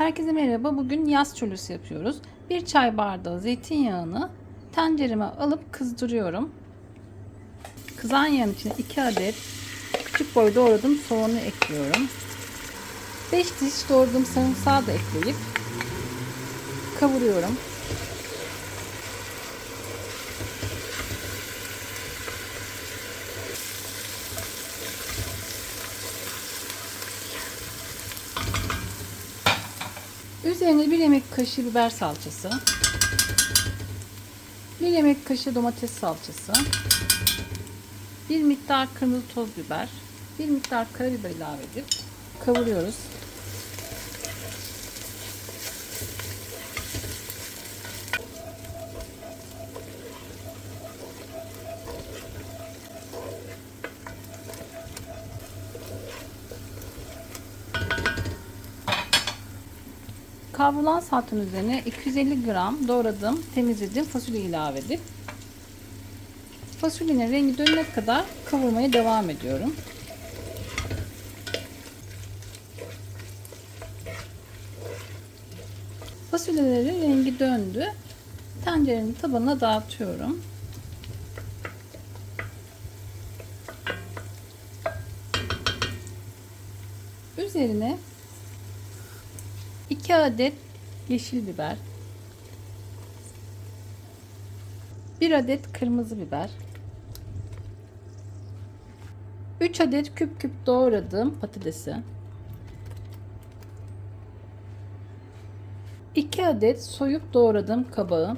Herkese merhaba. Bugün yaz çölüsü yapıyoruz. Bir çay bardağı zeytinyağını tencereme alıp kızdırıyorum. Kızan yağın içine 2 adet küçük boy doğradığım soğanı ekliyorum. 5 diş doğradığım sarımsağı da ekleyip kavuruyorum. Üzerine bir yemek kaşığı biber salçası. Bir yemek kaşığı domates salçası. Bir miktar kırmızı toz biber. Bir miktar karabiber ilave edip kavuruyoruz. Kavrulan salçanın üzerine 250 gram doğradığım temizlediğim fasulye ilave edip fasulyenin rengi dönene kadar kavurmaya devam ediyorum. Fasulyelerin rengi döndü. Tencerenin tabanına dağıtıyorum. Üzerine 2 adet yeşil biber, 1 adet kırmızı biber, 3 adet küp küp doğradığım patatesi, 2 adet soyup doğradığım kabağı,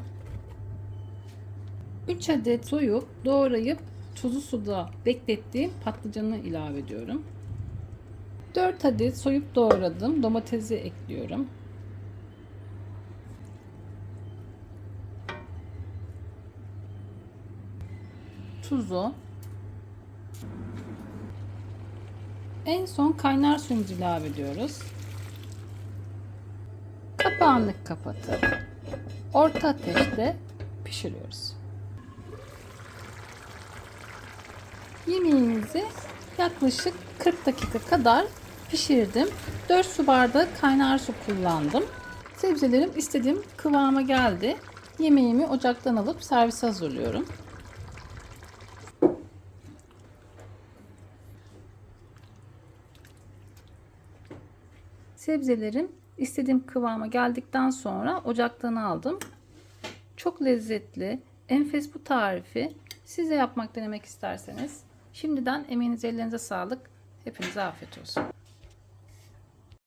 3 adet soyup doğrayıp tuzlu suda beklettiğim patlıcanı ilave ediyorum. 4 adet soyup doğradım domatesi ekliyorum. Tuzu. En son kaynar suyumuzu ilave ediyoruz. Kapağını kapatıp orta ateşte pişiriyoruz. Yemeğimizi yaklaşık 40 dakika kadar pişirdim. 4 su bardağı kaynar su kullandım. Sebzelerim istediğim kıvama geldi. Yemeğimi ocaktan alıp servise hazırlıyorum. Sebzelerim istediğim kıvama geldikten sonra ocaktan aldım. Çok lezzetli, enfes bu tarifi siz de yapmak denemek isterseniz şimdiden emeğinize ellerinize sağlık. Hepinize afiyet olsun.